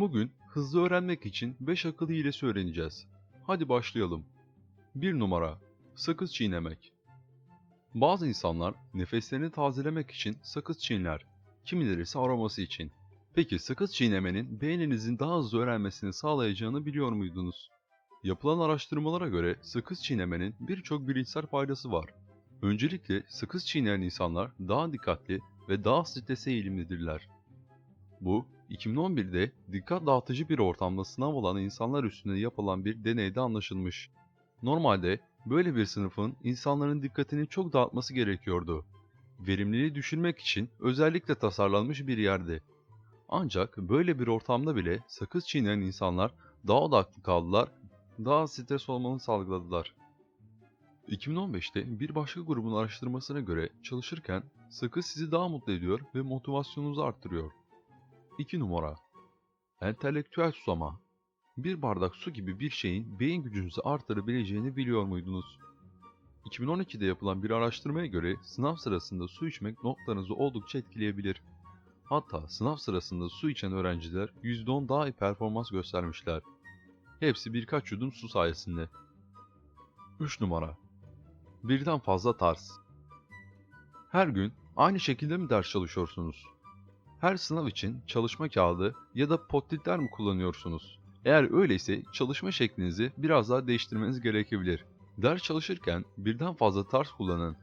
Bugün hızlı öğrenmek için 5 akıl hilesi öğreneceğiz. Hadi başlayalım. 1 numara. Sakız çiğnemek. Bazı insanlar nefeslerini tazelemek için sakız çiğner. Kimileri ise aroması için. Peki sakız çiğnemenin beyninizin daha hızlı öğrenmesini sağlayacağını biliyor muydunuz? Yapılan araştırmalara göre sakız çiğnemenin birçok bilimsel faydası var. Öncelikle sakız çiğneyen insanlar daha dikkatli ve daha strese eğilimlidirler. Bu, 2011'de dikkat dağıtıcı bir ortamda sınav olan insanlar üstünde yapılan bir deneyde anlaşılmış. Normalde böyle bir sınıfın insanların dikkatini çok dağıtması gerekiyordu. Verimliliği düşürmek için özellikle tasarlanmış bir yerdi. Ancak böyle bir ortamda bile sakız çiğneyen insanlar daha odaklı kaldılar, daha stres olmanı salgıladılar. 2015'te bir başka grubun araştırmasına göre çalışırken sakız sizi daha mutlu ediyor ve motivasyonunuzu arttırıyor. 2 numara. Entelektüel susama. Bir bardak su gibi bir şeyin beyin gücünüzü artırabileceğini biliyor muydunuz? 2012'de yapılan bir araştırmaya göre sınav sırasında su içmek notlarınızı oldukça etkileyebilir. Hatta sınav sırasında su içen öğrenciler %10 daha iyi performans göstermişler. Hepsi birkaç yudum su sayesinde. 3 numara. Birden fazla tarz. Her gün aynı şekilde mi ders çalışıyorsunuz? Her sınav için çalışma kağıdı ya da potitler mi kullanıyorsunuz? Eğer öyleyse çalışma şeklinizi biraz daha değiştirmeniz gerekebilir. Ders çalışırken birden fazla tarz kullanın.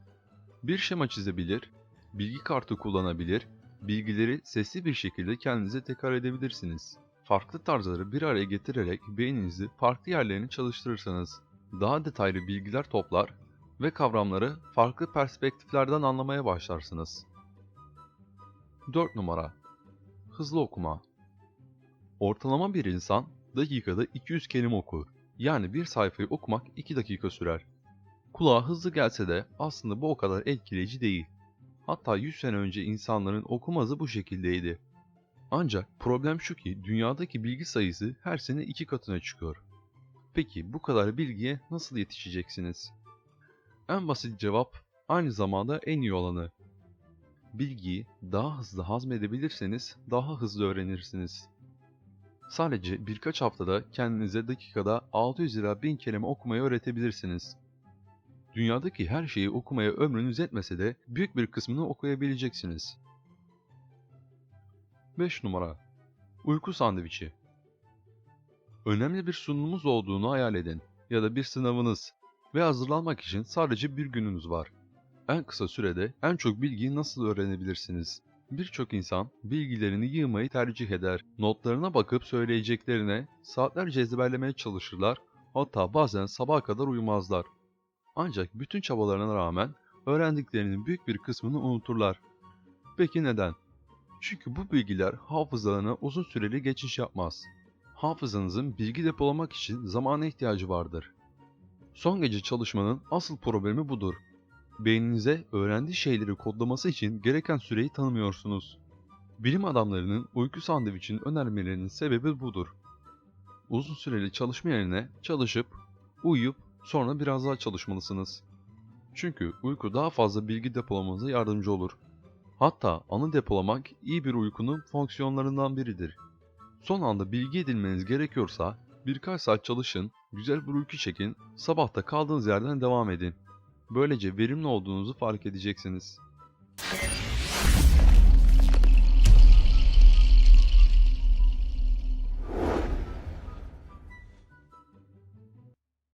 Bir şema çizebilir, bilgi kartı kullanabilir, bilgileri sesli bir şekilde kendinize tekrar edebilirsiniz. Farklı tarzları bir araya getirerek beyninizi farklı yerlerini çalıştırırsanız daha detaylı bilgiler toplar ve kavramları farklı perspektiflerden anlamaya başlarsınız. 4 numara. Hızlı okuma. Ortalama bir insan dakikada 200 kelime okur. Yani bir sayfayı okumak 2 dakika sürer. Kulağa hızlı gelse de aslında bu o kadar etkileyici değil. Hatta 100 sene önce insanların okuma hızı bu şekildeydi. Ancak problem şu ki dünyadaki bilgi sayısı her sene 2 katına çıkıyor. Peki bu kadar bilgiye nasıl yetişeceksiniz? En basit cevap aynı zamanda en iyi olanı. Bilgiyi daha hızlı hazmedebilirseniz daha hızlı öğrenirsiniz. Sadece birkaç haftada kendinize dakikada 600 ila 1000 kelime okumayı öğretebilirsiniz. Dünyadaki her şeyi okumaya ömrünüz yetmese de büyük bir kısmını okuyabileceksiniz. 5 numara. Uyku sandviçi. Önemli bir sunumumuz olduğunu hayal edin ya da bir sınavınız ve hazırlanmak için sadece bir gününüz var. En kısa sürede en çok bilgiyi nasıl öğrenebilirsiniz? Birçok insan bilgilerini yığmayı tercih eder. Notlarına bakıp söyleyeceklerine saatlerce ezberlemeye çalışırlar. Hatta bazen sabaha kadar uyumazlar. Ancak bütün çabalarına rağmen öğrendiklerinin büyük bir kısmını unuturlar. Peki neden? Çünkü bu bilgiler hafızalarına uzun süreli geçiş yapmaz. Hafızanızın bilgi depolamak için zamana ihtiyacı vardır. Son gece çalışmanın asıl problemi budur. Beyninize öğrendiği şeyleri kodlaması için gereken süreyi tanımıyorsunuz. Bilim adamlarının uyku sandviçini önermelerinin sebebi budur. Uzun süreli çalışma yerine çalışıp, uyuyup sonra biraz daha çalışmalısınız. Çünkü uyku daha fazla bilgi depolamanıza yardımcı olur. Hatta anı depolamak iyi bir uykunun fonksiyonlarından biridir. Son anda bilgi edinmeniz gerekiyorsa birkaç saat çalışın, güzel bir uyku çekin, sabahta kaldığınız yerden devam edin. Böylece verimli olduğunuzu fark edeceksiniz.